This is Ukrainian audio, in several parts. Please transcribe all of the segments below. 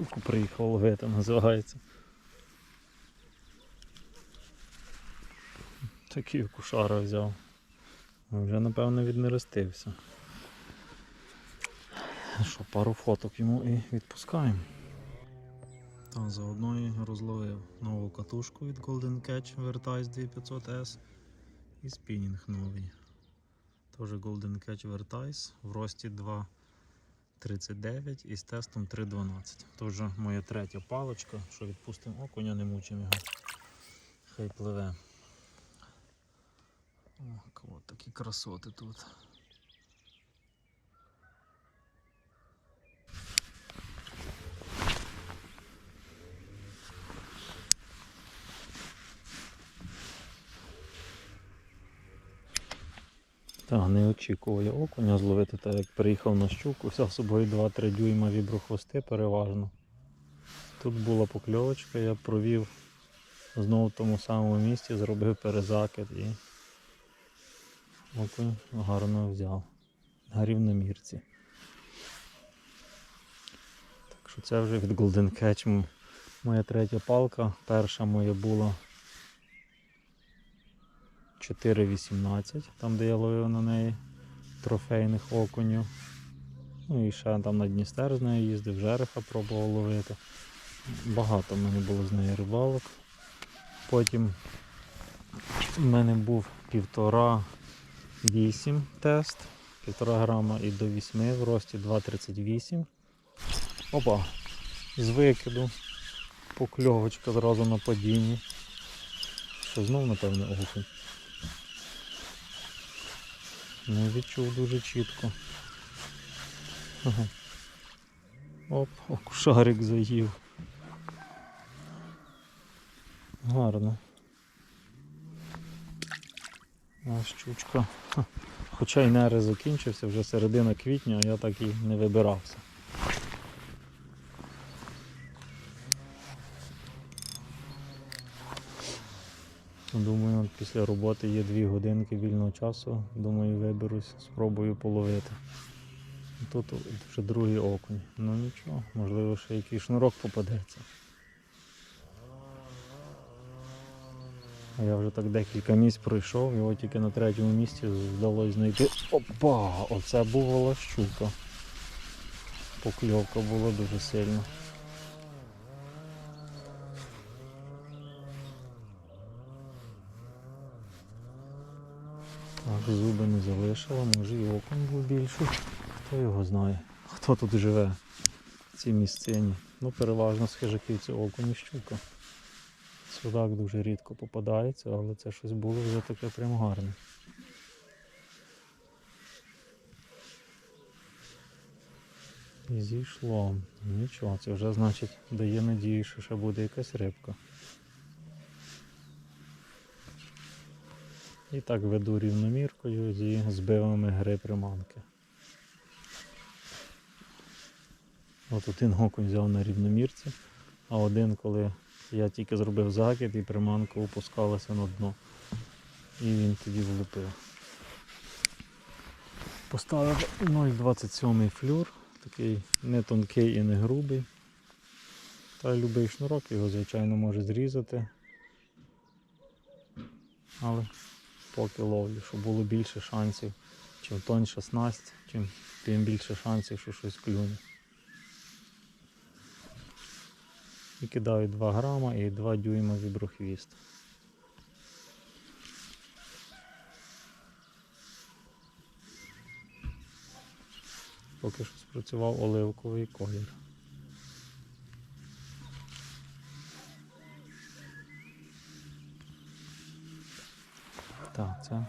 Щуку приїхав ловити, називається. Такий кушара взяв. Вже напевно віднерестився. Що, пару фоток йому і відпускаємо. Та заодно і розловив нову катушку від Golden Catch Vertice 2500S і спінінг новий. Теж Golden Catch Vertice в рості 2,39 і з тестом 3,12. Це вже моя третя паличка, що відпустимо окуня, не мучимо його. Хай пливе. О, от такі красоти тут. Так, не я окуня зловити, так як приїхав на щуку, взяв з собою 2-3 дюйма віброхвости переважно. Тут була покльовочка, я провів знову в тому самому місці, зробив перезакид і окунь гарно взяв. На рівномірці. Так що це вже від Golden Catch моя третя палка. Перша моя була 4,18, там де я ловив на неї трофейних окунів. Ну і ще там на Дністер з нею їздив, жереха пробував ловити. Багато в мене було з неї рибалок. Потім в мене був півтора 8 тест, півтора грама і до 8 в рості 2,38. Опа, з викиду. Покльовочка зразу на падінні. Що знов, напевно, окунь. Не відчув дуже чітко. Ага. Оп, окушарик заїв. Гарно. Ось щучка. Хоча й нерест закінчився, вже середина квітня, а я так і не вибирався. Думаю, після роботи є дві годинки вільного часу. Думаю, виберусь, спробую половити. Тут вже другий окунь. Ну нічого, можливо, ще якийсь шнурок попадеться. Я вже так декілька місць пройшов, його тільки на третьому місці вдалося знайти. Опа! Оце була щука. Покльовка була дуже сильна. Зуби не залишила, може і окунь був більший. Хто його знає? Хто тут живе в цій місцині? Ну, переважно з хижаків це окунь і щука. Судак дуже рідко попадається, але це щось було вже таке прям гарне. І зійшло. Нічого, це вже значить дає надію, що ще буде якась рибка. І так веду рівноміркою зі збивами гри приманки. От один окунь взяв на рівномірці, а один, коли я тільки зробив закид і приманка опускалася на дно. І він тоді влупив. Поставив 0,27 флюр, такий не тонкий і не грубий. Та любий шнурок його, звичайно, може зрізати. Але поки ловлю, щоб було більше шансів. Чим тоньша снасть, чим тим більше шансів, що щось клюне. І кидаю 2 грама і 2 дюйма віброхвіст. Поки що спрацював оливковий колір. Так, це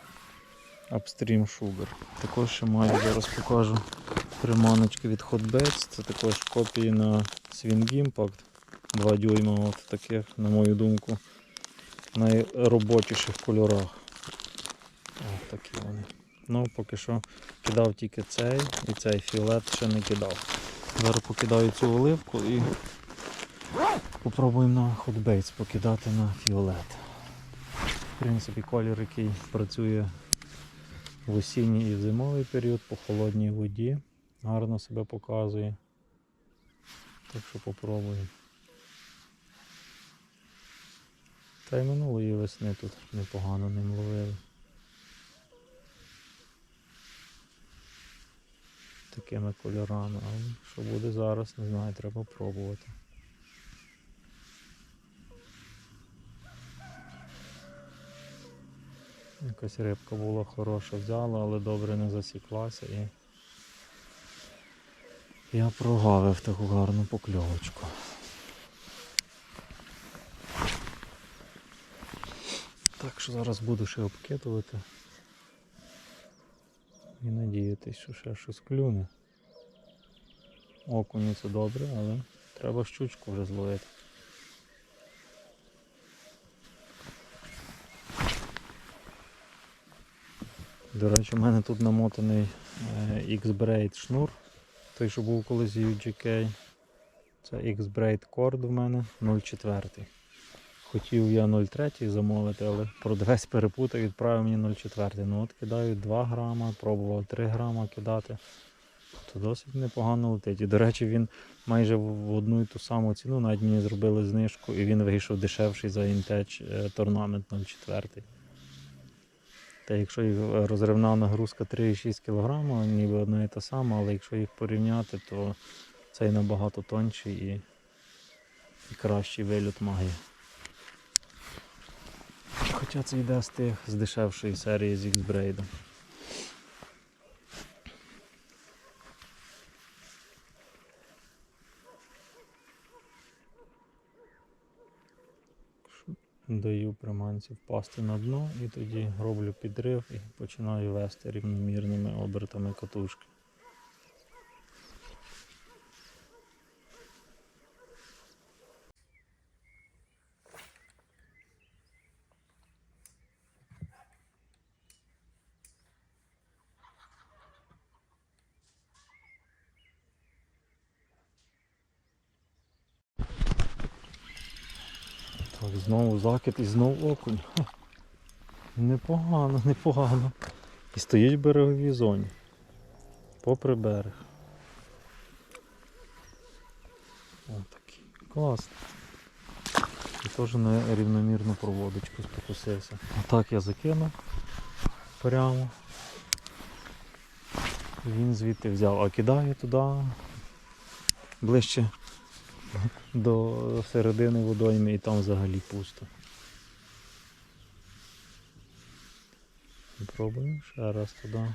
Upstream Sugar. Також ще маю, зараз покажу приманочки від Hotbeds. Це також копії на Swing Impact. 2 дюйма от таких, на мою думку, найробочіших кольорах. Ось такі вони. Ну, поки що кидав тільки цей і цей фіолет ще не кидав. Зараз покидаю цю оливку і попробуємо на Hotbaits покидати на фіолет. Принципі, колір, який працює в осінній і в зимовий період по холодній воді. Гарно себе показує. Так що попробуємо. Та й минулої весни тут непогано ним ловили. Такими кольорами, але що буде зараз, не знаю, треба пробувати. Якась рибка була хороша, взяла, але добре не засіклася і я прогавив таку гарну покльовочку. Так що зараз буду ще обкидувати. І надіятись, що ще щось клюне. Окуні це добре, але треба щучку вже зловити. До речі, у мене тут намотаний е, X-Braid шнур. Той, що був колись UGK. Це X-Braid Cord в мене 0,4. Хотів я 0,3 замовити, але продавець перепутав, відправив мені 0,4. Ну от кидаю 2 грама, пробував 3 грама кидати. То досить непогано летить. І до речі, він майже в одну і ту саму ціну, навіть мені зробили знижку, і він вийшов дешевший за е, Tournament 0,4. Та якщо е, розривна нагрузка 3,6 кг, ніби одна і та сама, але якщо їх порівняти, то цей набагато тонший і, і кращий виліт має. Хоча це йде з тих з дешевшої серії з X-Braid. Даю приманці впасти на дно і тоді роблю підрив і починаю вести рівномірними обертами катушки. Так, знову закид і знову окунь. Непогано, непогано. І стоїть в береговій зоні. Попри берег. О, такий. Класно. І теж на рівномірну проводочку спокусився. Отак я закинув прямо. Він звідти взяв, а кидаю туди ближче до середини водойми і там взагалі пусто. Пробуємо ще раз туди.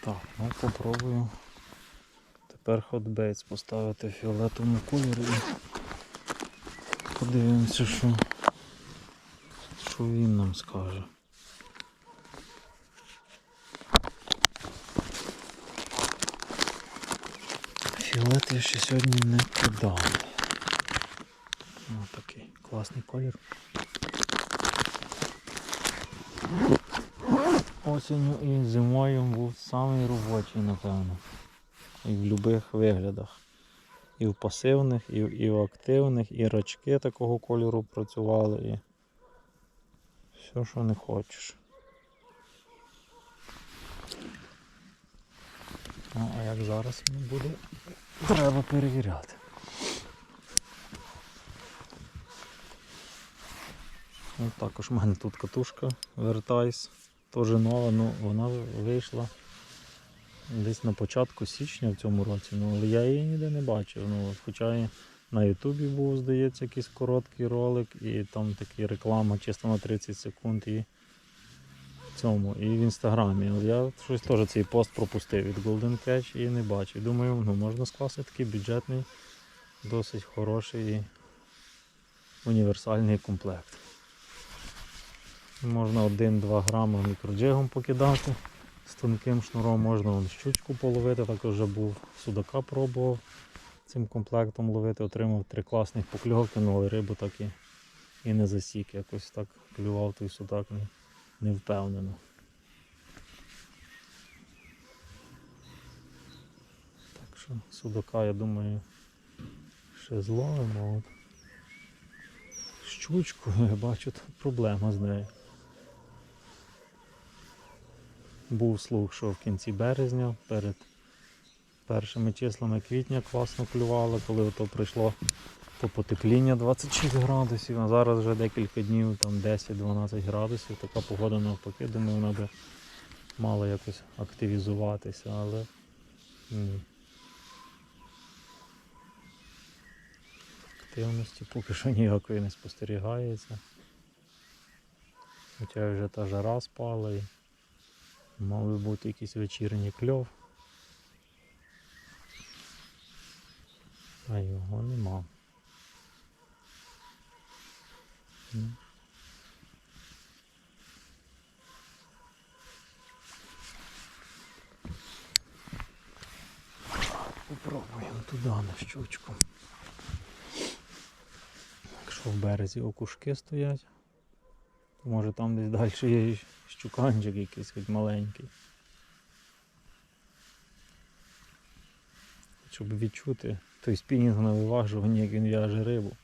Так, ну попробую. Тепер хотбейтс поставити в фіолетовому кольорі і подивимося, що, що він нам скаже. Фіолет я ще сьогодні не кидав. Ось такий класний колір. Осінню і зимою був самий робочий, напевно. І в будь-яких виглядах. І в пасивних, і, в- і в активних, і рачки такого кольору працювали, і все, що не хочеш. Ну, а як зараз буде, треба перевіряти. Ну, також в мене тут катушка Vertice, теж нова, ну вона вийшла десь на початку січня в цьому році, ну але я її ніде не бачив. Ну, хоча і на Ютубі був, здається, якийсь короткий ролик, і там така реклама чисто на 30 секунд і цьому, і в інстаграмі. Я щось теж цей пост пропустив від Golden Catch і не бачив. Думаю, ну можна скласти такий бюджетний, досить хороший універсальний комплект. Можна 1-2 грами мікроджигом покидати з тонким шнуром, можна вон щучку половити, також вже був судака пробував цим комплектом ловити, отримав три класних покльовки, ну але рибу так і, і не засік. Якось так клював той судак не, не впевнено. Так що судака, я думаю, ще зловимо. От щучку, я бачу, тут проблема з нею. Був слух, що в кінці березня перед першими числами квітня класно клювало, коли ото прийшло то потепління 26 градусів, а зараз вже декілька днів, там 10-12 градусів, така погода навпаки, думаю, вона би мала якось активізуватися, але ні. Активності поки що ніякої не спостерігається. Хоча вже та жара спала і мав би бути якийсь вечірній кльов. А його нема. Ну. Попробуємо туди на щучку. Якщо в березі окушки стоять, то може там десь далі є щуканчик якийсь хоч маленький. Щоб відчути той спінінг на виважуванні, як він в'яже рибу.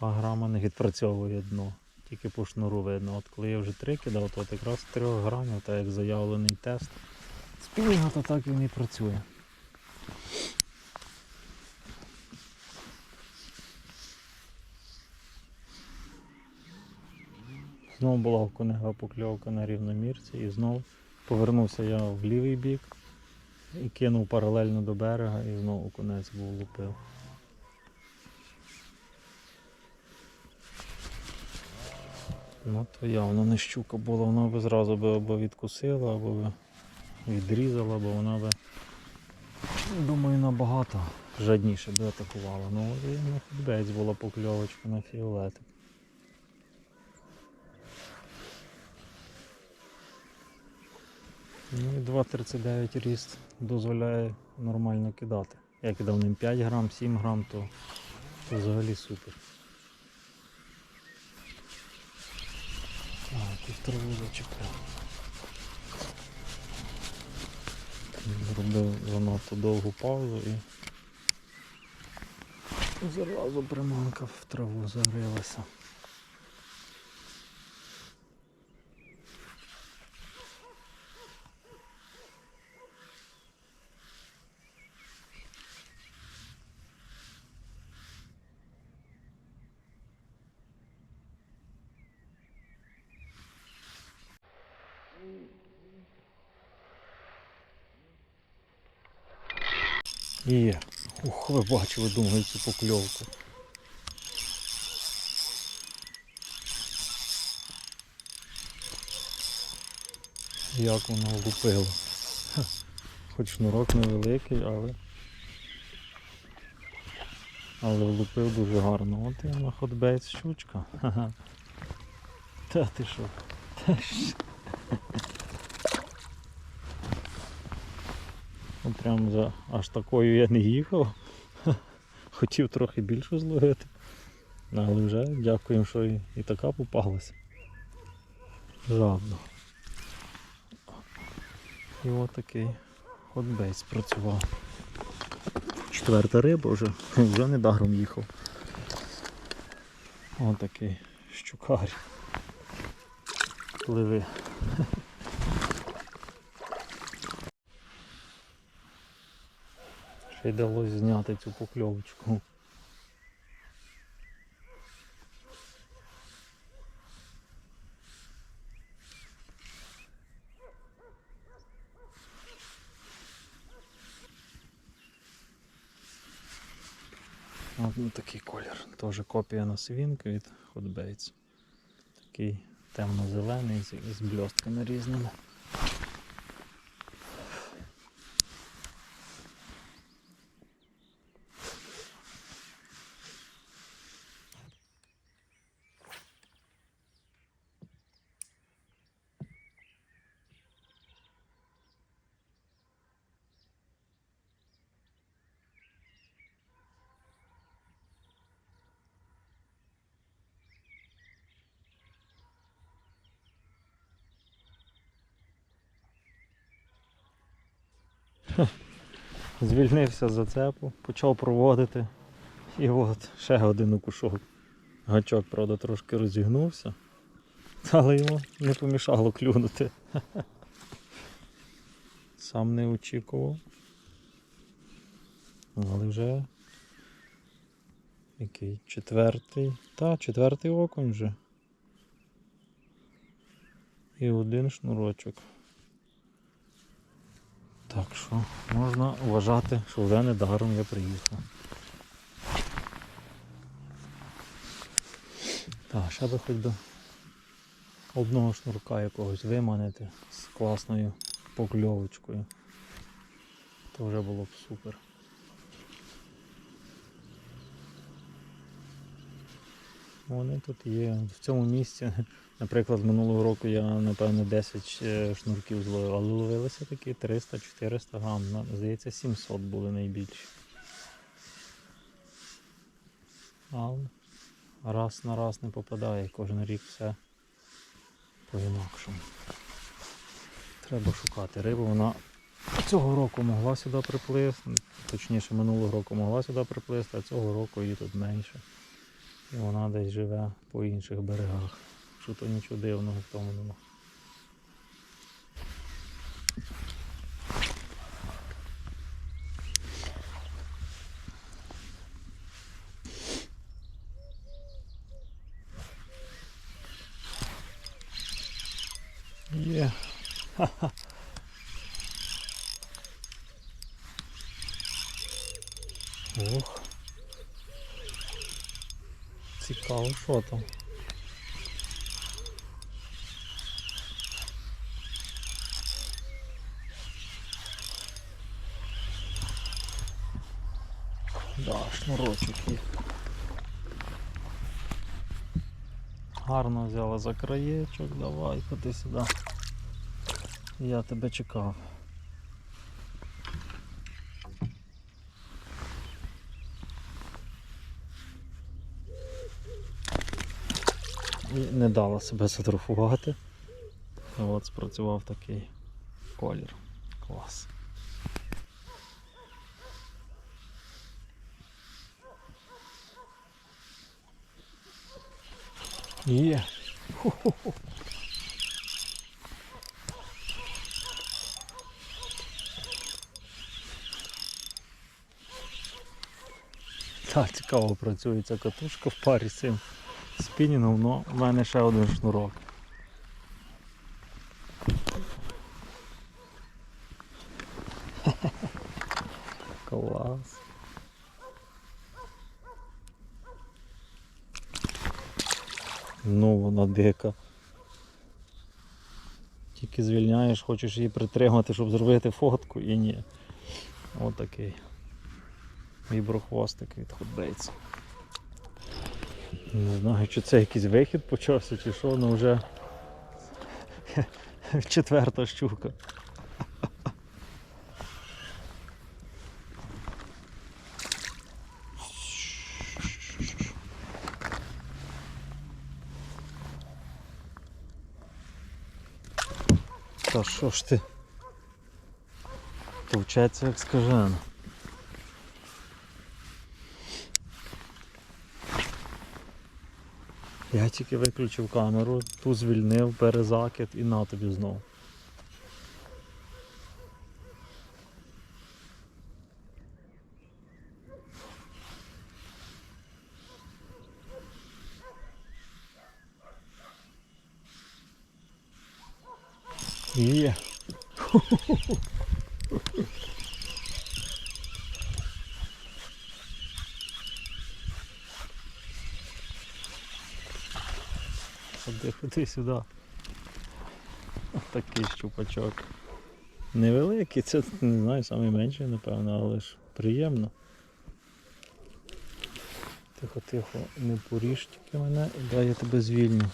Два грама не відпрацьовує дно, тільки по шнуру видно. От коли я вже три кидав, то от якраз трьох грамів, так як заявлений тест. Спінінга, то так він і працює. Знову була окунева покльовка на рівномірці і знову повернувся я в лівий бік і кинув паралельно до берега і знову окунець був лупив. Ну то явно не щука була, вона би зразу би або відкусила, або відрізала, бо вона би, думаю, набагато жадніше би атакувала. Ну і на футбець була покльовочка на фіолетик. Ну і 2,39 ріст дозволяє нормально кидати. Я кидав ним 5 грам, 7 грам, то, то взагалі супер. А, тут траву зачепив. Зробив занадто довгу паузу і зразу приманка в траву загрілася. Є. Ух, ви бачили, думаю, цю покльовку. Як воно лупило. Хоч шнурок невеликий, але але влупив дуже гарно. От я на ходбейт щучка. Ха-ха. Та ти що? Та що? Ну, Прям за аж такою я не їхав. Хотів трохи більше зловити. Але вже дякуємо, що і, і така попалася. Жадно. І от такий ходбейт спрацював. Четверта риба вже, вже недаром їхав. Ось такий щукар. Пливи. Ще й вдалося зняти цю покльовочку. От ну, такий колір. Теж копія на свінки від Hot Baits. Такий темно-зелений з, блістками різними. Звільнився з зацепу, почав проводити. І от ще один укушок. Гачок, правда, трошки розігнувся, але йому не помішало клюнути. Сам не очікував. Але вже який четвертий. Та, четвертий окунь вже. І один шнурочок. Так що можна вважати, що вже недаром я приїхав. Так, ще би хоч до одного шнурка якогось виманити з класною покльовочкою. То вже було б супер. Вони тут є. В цьому місці, наприклад, минулого року я, напевно, 10 е, шнурків зловив, але ловилися такі 300-400 грам. Здається, 700 були найбільші. Але раз на раз не попадає, кожен рік все по-інакшому. Треба шукати рибу. Вона цього року могла сюди приплисти, точніше минулого року могла сюди приплисти, а цього року її тут менше. І вона десь живе по інших берегах. Що то нічого дивного в тому нема. Є. Ох. Цікаво, що там. Да, шнурочок є. Гарно взяла за краєчок, давай, ходи сюди. Я тебе чекав. І не дала себе сфотографувати. І От спрацював такий колір. Клас. Є. Ху-ху-ху. Так, цікаво працює ця катушка в парі з цим спінінгом, але в мене ще один шнурок. Клас. Ну, вона дика. Тільки звільняєш, хочеш її притримати, щоб зробити фотку і ні. Отакий. Віброхвостик від худбейця. Не знаю, чи це якийсь вихід почався, чи що, але вже четверта щука. Та що ж ти? Товчеться як скажено. Я тільки виключив камеру, ту звільнив, перезакид і на тобі знов. Є. Ходи, ходи сюди. Такий щупачок. Невеликий, це не знаю, найменший, напевно, але ж приємно. Тихо, тихо, не поріж тільки мене, дай я тебе звільню.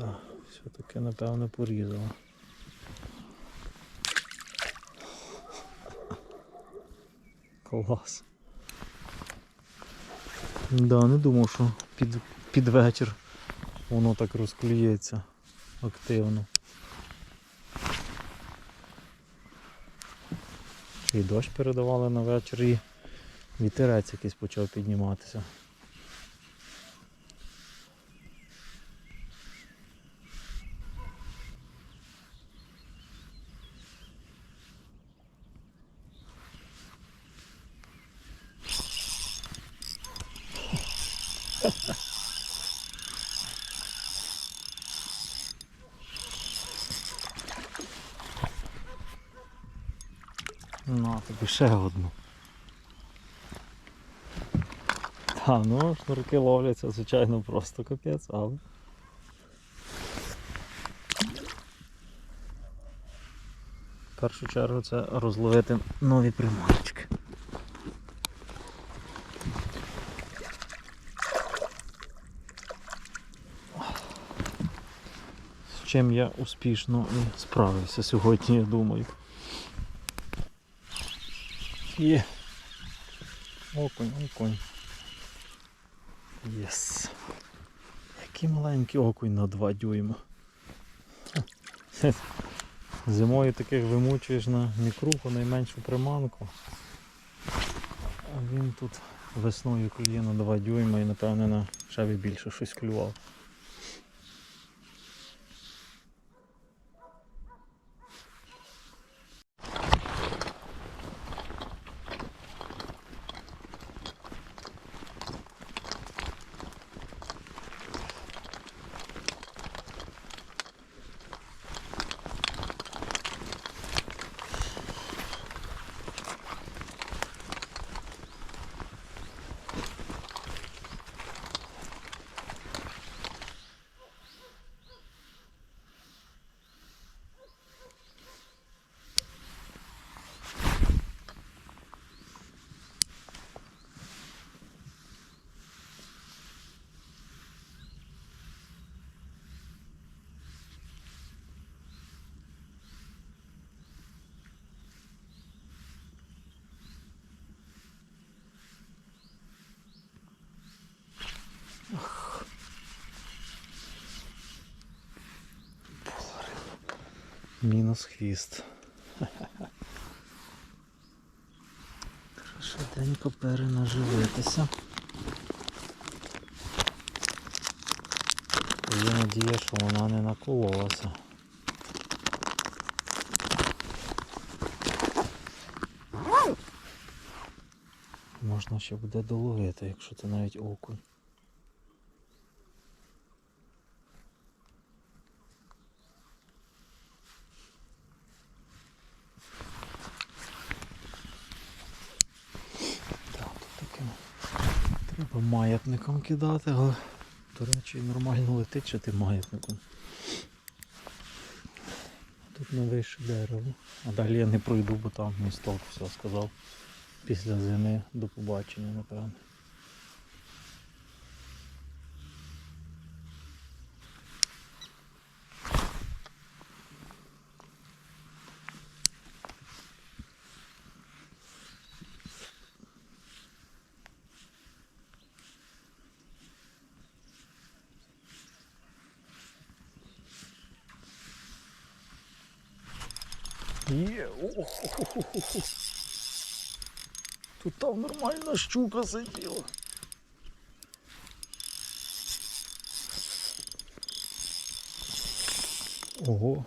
Так, все-таки напевно порізала. Клас. Да, не думав, що під, під вечір воно так розклюється. активно. І дощ передавали на вечір, і вітерець якийсь почав підніматися. На тобі ще одну. Та, ну, шнурки ловляться, звичайно, просто капець, але. В першу чергу це розловити нові приманочки. З чим я успішно справився сьогодні, я думаю. Є. Окунь, окунь. Єс. Який маленький окунь на 2 дюйма. Зимою таких вимучуєш на мікруху найменшу приманку. А він тут весною клює на 2 дюйма і напевне на б більше щось клював. Мінус хвіст. Швиденько перенаживитися. Є надія, що вона не накололася. Можна ще буде доловити, якщо це навіть окунь. Так, тут таке треба маятником кидати, але, до речі, нормально летить чи ти маятником. Тут найвище дерево. А далі я не пройду, бо там місток все сказав. Після зими до побачення, напевно. Є, о-хо-хо-хо-хо. Тут там щука сиділа. Ого.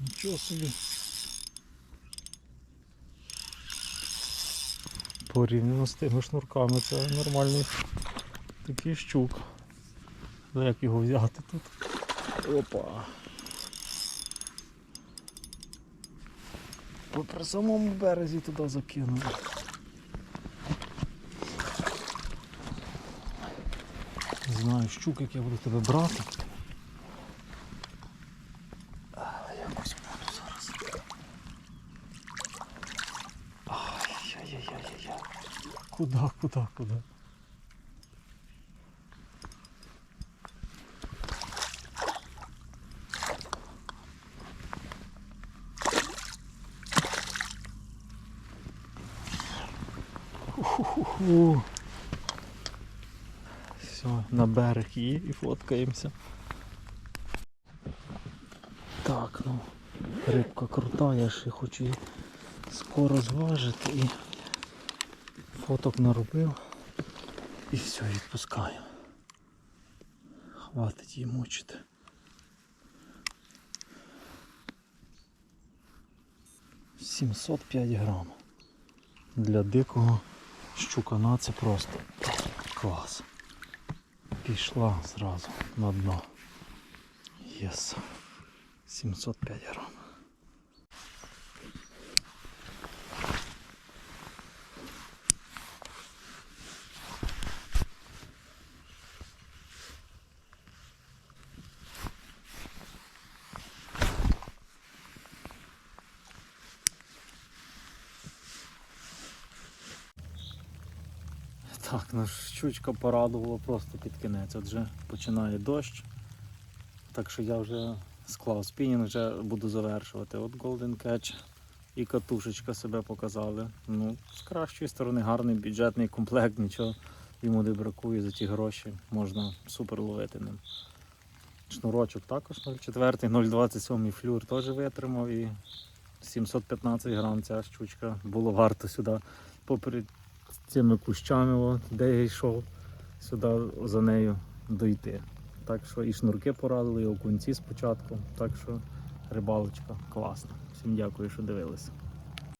Нічого собі. Порівняно з тими шнурками це нормальний такий щук. Ну як його взяти тут? Опа. При самому березі туди закинули. Не знаю, щук, як я буду тебе брати. Якось буду зараз. Ай-яй-яй-яй-яй. Куда, куда, куда? Ху-ху-ху. Все, на берег її і фоткаємося. Так, ну, рибка крута, я ще хочу її скоро зважити і фоток наробив. І все, відпускаю. Хватить її мучити. Сімсот п'ять грам. Для дикого щукана це просто клас. Пішла зразу на дно. Єс. 705 грам. Так, ну щучка порадувала просто під кінець. От вже починає дощ. Так що я вже склав спінінг, вже буду завершувати. От Golden Catch і катушечка себе показали. Ну, з кращої сторони гарний бюджетний комплект, нічого йому не бракує за ті гроші. Можна супер ловити ним. Шнурочок також 0,4, 0,27 флюр теж витримав і 715 грам ця щучка було варто сюди попри цими кущами, от, де я йшов, сюди за нею дойти. Так що і шнурки порадили, і окунці спочатку. Так що рибалочка класна. Всім дякую, що дивилися.